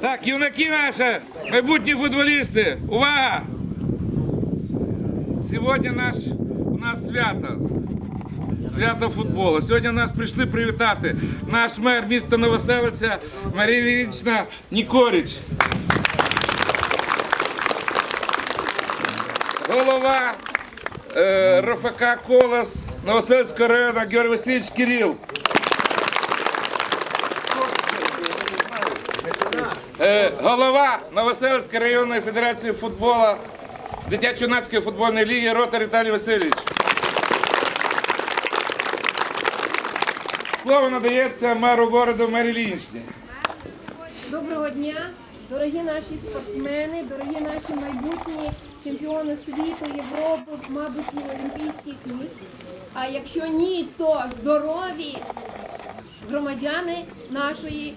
Так, юнаки наші, майбутні футболісти, увага! Сьогодні наш, у нас свято. Свято футболу. Сьогодні нас прийшли привітати наш мер міста Новоселиця Марія Іллічна Нікоріч. Голова е, РФК Колос Новоселицького району Георгій Васильович Кирил. Голова Новоселицької районної федерації футболу дитячо-юнацької футбольної ліги Ротар Віталій Васильович. Слово надається меру городу Мері Лінічні. Доброго дня, дорогі наші спортсмени, дорогі наші майбутні чемпіони світу, Європи, мабуть, і Олімпійських ігор. А якщо ні, то здорові громадяни нашої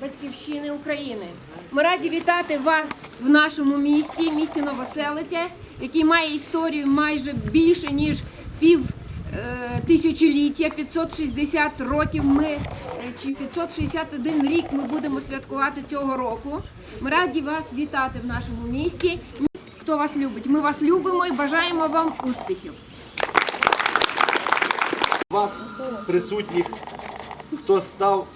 батьківщини України. Ми раді вітати вас в нашому місті, місті Новоселиця, який має історію майже більше ніж пів е, тисячоліття, 560 років ми е, чи 561 рік ми будемо святкувати цього року. Ми раді вас вітати в нашому місті. Хто вас любить? Ми вас любимо і бажаємо вам успіхів. вас присутніх, хто став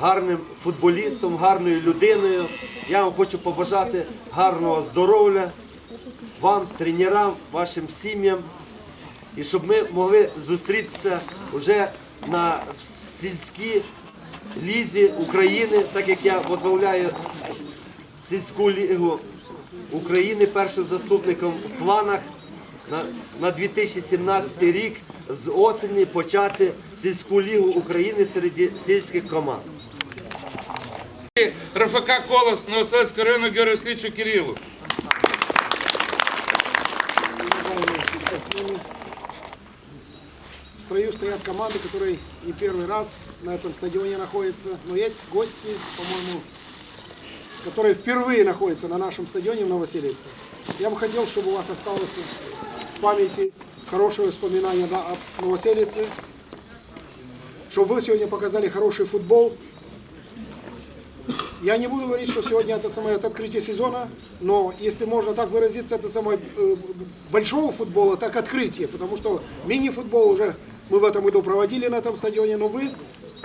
гарним футболістом, гарною людиною. Я вам хочу побажати гарного здоров'я вам, тренерам, вашим сім'ям. І щоб ми могли зустрітися вже на сільській лізі України, так як я возглавляю сільську лігу України першим заступником в планах на, на 2017 рік з осені почати сільську лігу України серед сільських команд. РФК Колос Новоселицького району Георгію Васильовичу Кирилу. В строю стоят команды, которые не первый раз на этом стадионе находятся. Но есть гости, по-моему, которые впервые находятся на нашем стадионе в Новоселице. Я бы хотел, чтобы у вас осталось в памяти хорошее воспоминание о Новоселице, чтобы вы сегодня показали хороший футбол, я не буду говорить, что сегодня это самое это открытие сезона, но если можно так выразиться, это самое э, большого футбола, так открытие, потому что мини-футбол уже мы в этом году проводили на этом стадионе, но вы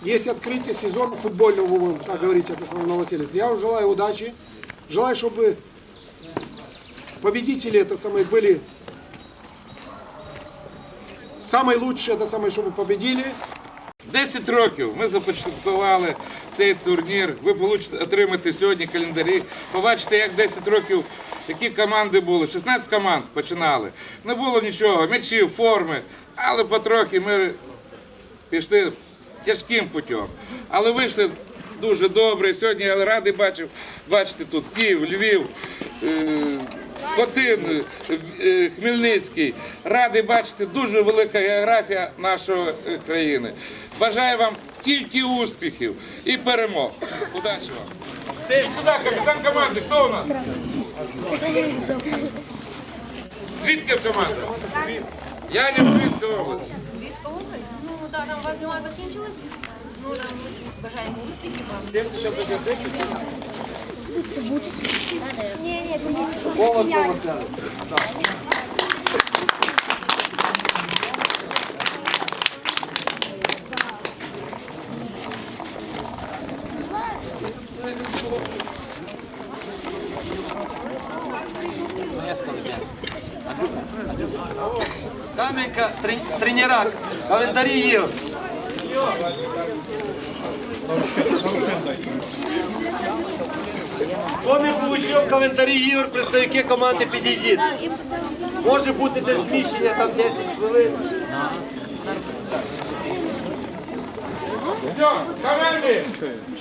есть открытие сезона футбольного, будем так говорить, это самое Новоселец. Я вам желаю удачи, желаю, чтобы победители это самое были самые лучшие, это самое, чтобы победили. 10 років ми започаткували цей турнір. Ви получите, отримаєте сьогодні календарі. Побачите, як 10 років, які команди були. 16 команд починали. Не було нічого, м'ячів, форми. Але потрохи ми пішли тяжким путем. Але вийшли дуже добре. Сьогодні я радий бачив, бачити тут Київ, Львів. Е, Хотин, е, Хмельницький. Радий бачити дуже велика географія нашої е, країни. Бажаю вам тільки успіхів і перемог. Удачі вам. Ідь сюди, капітан команди. Хто у нас? Звідки команда? Я не Львівська область. Львівська область? Ну да, там у вас зима закінчилась. Ну там бажаємо успіхів вам. Голос Новоселиця. Каменька, трен- тренера, календарі Ігор. Хто не получив коментарі ігор, представники команди підійдіть. Може бути десь зміщення там 10 хвилин. Все, команди,